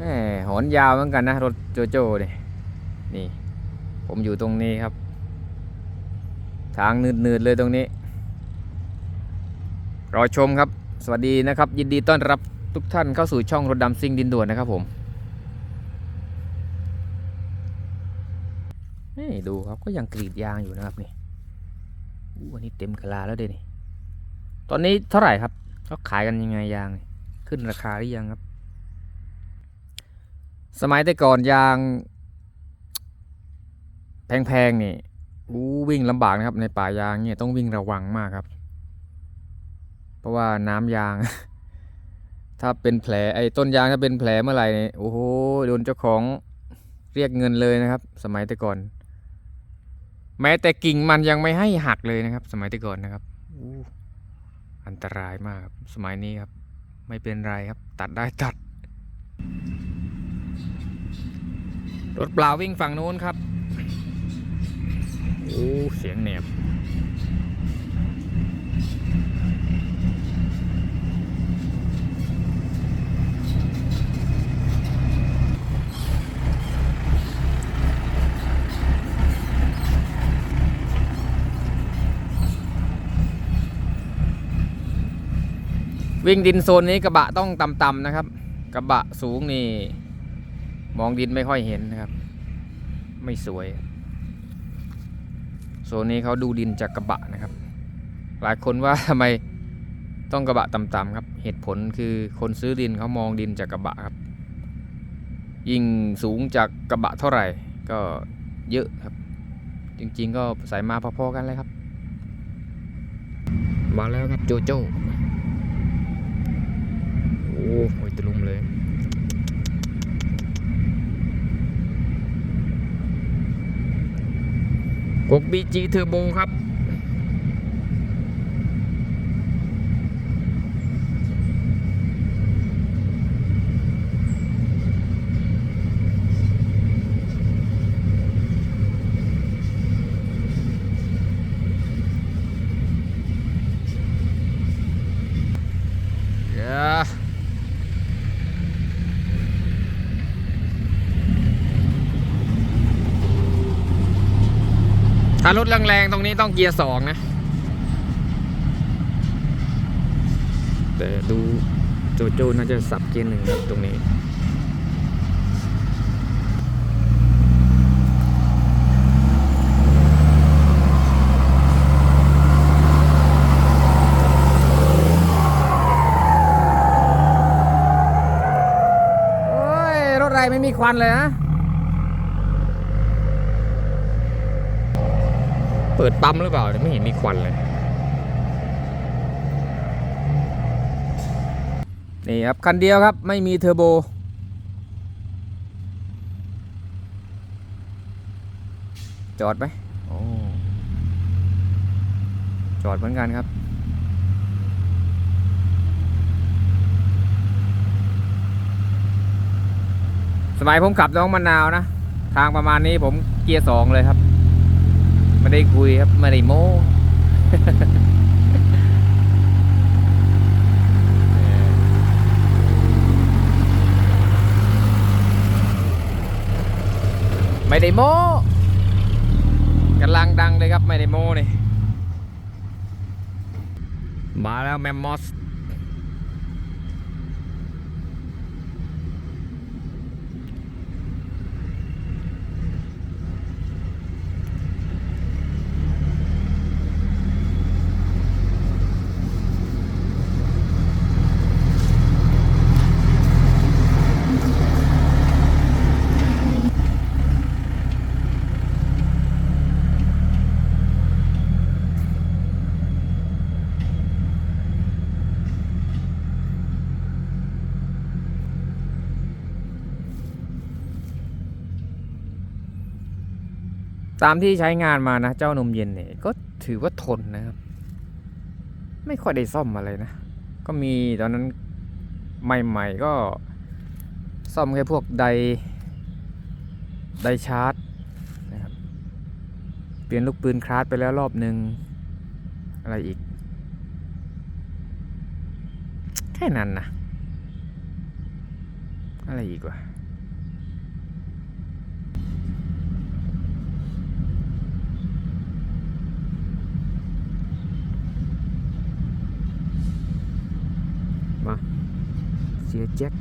แหมหอนยาวเหมือนกันนะ รถโจโจ้เนี่ยนี่ ผมอยู่ตรงนี้ครับ ทางนืดๆเลยตรงนี้ รอชมครับ สวัสดีนะครับ ยินดีต้อนรับทุกท่านเข้าสู่ช่องรถดำซิ่งดินด่วนนะครับผมนี่ดูครับก็ยังกรีดยางอยู่นะครับนี่อู้อันนี้เต็มกะลาแล้วเด้นี่ ตอนนี้เท่าไหร่ครับเขาขายกันยังไงยาง ขึ้นราคาหรือยังครับ สมัยแต่ก่อนยาง แพงๆนี่อู้วิ่งลำบากนะครับ ในป่ายางเนี่ยต้องวิ่งระวังมากครับ เพราะว่าน้ำยาง ถ้าเป็นแผลไอ้ต้นยางถ้าเป็นแผลเมื่อไหร่นี่โอ้โหโดนเจ้าของเรียกเงินเลยนะครับ สมัยแต่ก่อน แม้แต่กิ่งมันยังไม่ให้หักเลยนะครับ สมัยแต่ก่อนนะครับออันตรายมากสมัยนี้ครับ ไม่เป็นไรครับ ตัดได้ตัด รถเปล่าวิ่งฝั่งนู้นครับ โอ้ เสียงแหนบวิ่งดินโซนนี้กระบะต้องต่ำๆนะครับ กระบะสูงนี่ มองดินไม่ค่อยเห็นนะครับ ไม่สวย โซนนี้เขาดูดินจากกระบะนะครับ หลายคนว่าทำไมต้องกระบะต่ำๆครับ เหตุผลคือคนซื้อดินเขามองดินจากกระบะครับ ยิ่งสูงจากกระบะเท่าไหร่ก็เยอะครับ จริงๆก็ใส่มาพอๆกันเลยครับ มาแล้วครับโจโจ้โอ้โหตะลุมเลย ก BG Turbo ครับ เดี๋ยวถ้ารถแรงๆตรงนี้ต้องเกียร์สองนะ แต่ดูโจโจ้น่าจะสับเกียร์หนึ่งครับตรงนี้โอ้ยรถไรไม่มีควันเลยนะ เปิดปั๊มหรือเปล่าไม่เห็นมีควันเลย นี่ครับ คันเดียวครับไม่มีเทอร์โบ จอดไหมโอ้จอดเหมือนกันครับสมัยผมขับน้องมะนาวนะ ทางประมาณนี้ผมเกียร์สองเลยครับ ไม่ได้คุยครับไม่ได้โม้ไม่ได้โม้กำลังดังเลยครับไม่ได้โม้นี่มาแล้วแมมมอส ตามที่ใช้งานมานะเจ้านมเย็นเนี่ยก็ถือว่าทนนะครับ ไม่ค่อยได้ซ่อมอะไรนะ ก็มีตอนนั้นใหม่ๆก็ซ่อมแค่พวกไดไดชาร์จนะครับเปลี่ยนลูกปืนคลาสไปแล้วรอบหนึ่งอะไรอีก แค่นั้นนะอะไรอีกวะ เสีย แจ็ค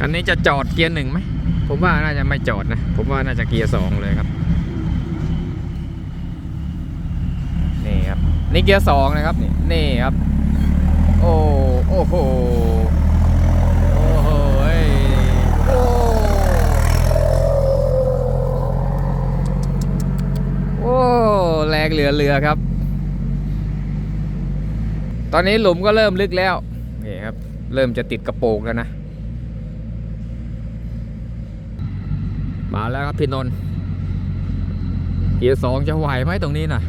คันนี้จะจอดเกียร์หนึ่งไหม ผมว่าน่าจะไม่จอดนะ ผมว่าน่าจะเกียร์สองเลยครับ นี่เกียร์สองนะครับนี่นี่ครับ โอ้โอ้โหโอ้โหยโอ้โอ้แรงเหลือเรือครับ ตอนนี้หลุมก็เริ่มลึกแล้วนี่ครับ เริ่มจะติดกระโปรงแล้วนะ มาแล้วครับพี่นนท์เกียร์สองจะไหวไหมตรงนี้น่ะ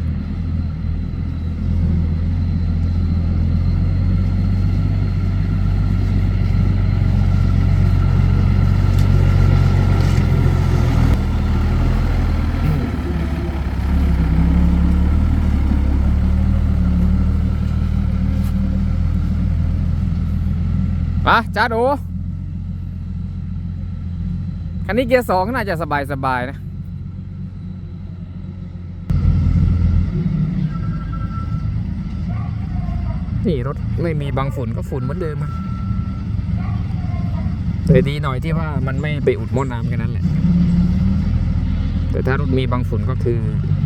มาจ้าดูคันนี้เกียร์สองน่าจะสบายสบายๆนะนี่รถไม่มีบางฝุ่นก็ฝุ่นเหมือนเดิมอะแต่ดีหน่อยที่ว่ามันไม่ไปอุดม้อน้ำกันนั้นแหละ แต่ถ้ารถมีบางฝุ่นก็คือ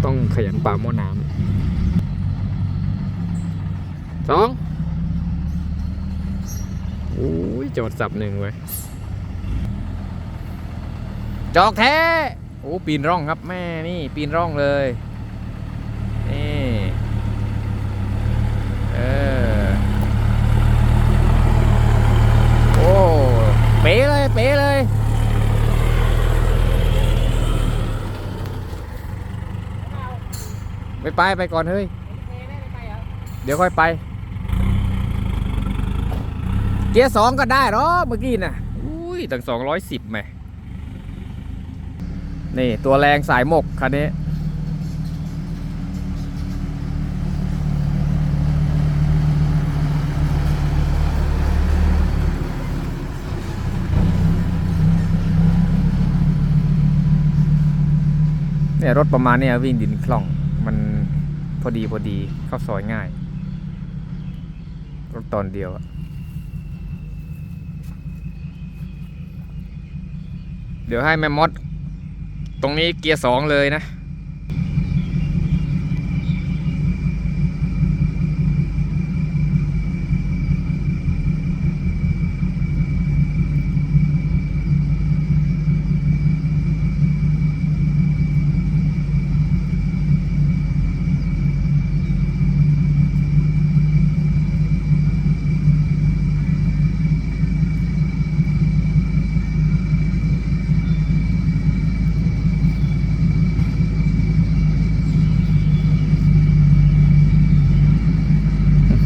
ต้องขยันป่าม้อน้ำสอง อ้ยจอดสับหนึ่งไว้ยจอกแท้ โอ้ ปีนร่องครับแม่นี่ ปีนร่องเลย นี่ เออ โอ้ เป๋เลย เป๋เลยไม่ไปไปก่อนเฮ้ย เดี๋ยวค่อยไป เกียร์สองก็ได้เหรอเมื่อกี้น่ะ อุ้ยตั้งสองร้อยสิบแหมนี่ ตัวแรงสายหมกคันนี้ เนี่ยรถประมาณเนี้ยวิ่งดินคล่อง มันพอดีพอดีเข้าซอยง่าย รถตอนเดียวอะ เดี๋ยวให้แม่มด ตรงนี้เกียร์สองเลยนะ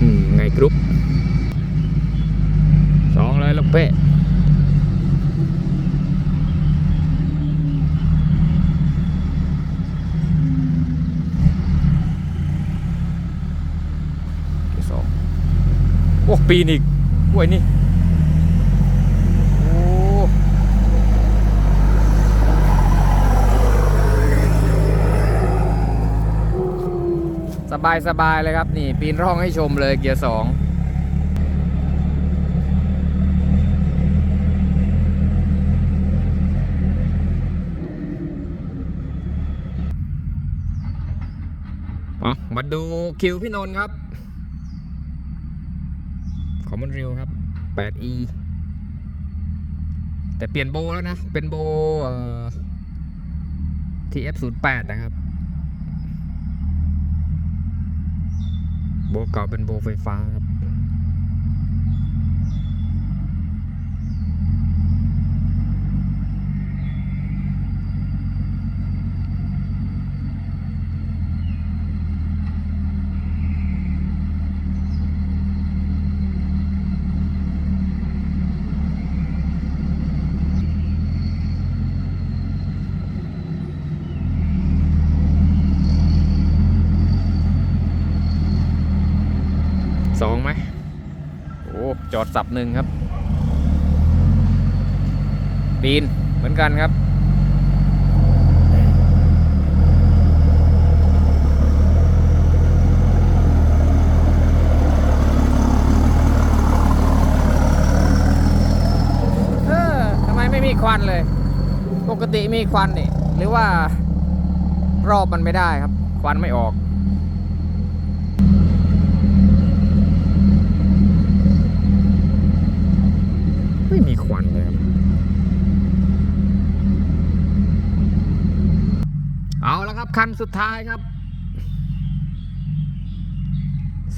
อืมไงกรุ๊ปสองเลยลูกเป้ที่สอง โอ้ปีนอีกโอ้ยนี่สบายสบายเลยครับ นี่ ปีนร่องให้ชมเลยเกียร์สองมาดูคิวพี่นนท์ครับ ของมอนเร็วครับ 8e แต่เปลี่ยนโบแล้วนะ เป็นโบเอ่อ TF08 นะครับ โบเก่าเป็นโบไฟฟ้าครับ อดสับหนึ่งครับ ปีนเหมือนกันครับ เออทำไมไม่มีควันเลย ปกติมีควันนี่ หรือว่ารอบมันไม่ได้ครับ ควันไม่ออก ไม่มีควันเลยครับ เอาแล้วครับ คันสุดท้ายครับ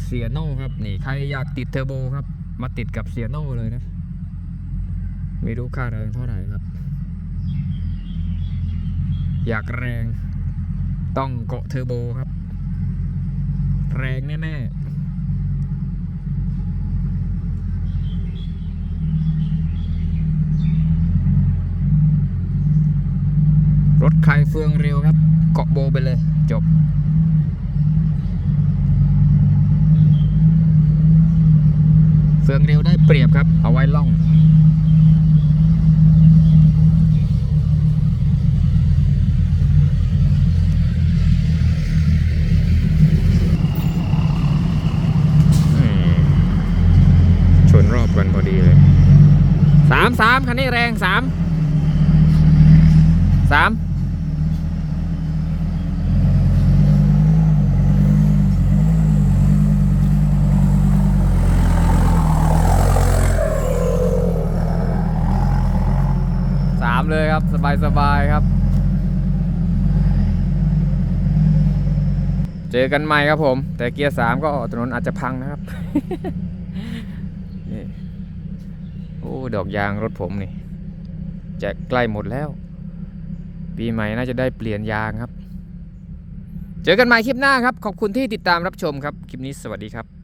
เสียโน่ครับ นี่ใครอยากติดเทอร์โบครับ มาติดกับเสียโน่เลยนะ ไม่รู้ค่าแรงเท่าไหร่ครับ อยากแรงต้องเกาะเทอร์โบครับ แรงแน่ ๆ รถใครเฟืองเร็วครับ เกาะโบไปเลยจบ เฟืองเร็วได้เปรียบครับ เอาไว้ล่อง ชนรอบกันพอดีเลยสามสามคันนี้แรงสามสามสามเลย ครับ สบายสบายครับ เจอกันใหม่ครับผม แต่เกียร์สามก็ถนนอาจจะพังนะครับนี่โอ้ดอกยางรถผมนี่จะใกล้หมดแล้ว ปีใหม่น่าจะได้เปลี่ยนยางครับ เจอกันใหม่คลิปหน้าครับ ขอบคุณที่ติดตามรับชมครับ คลิปนี้สวัสดีครับ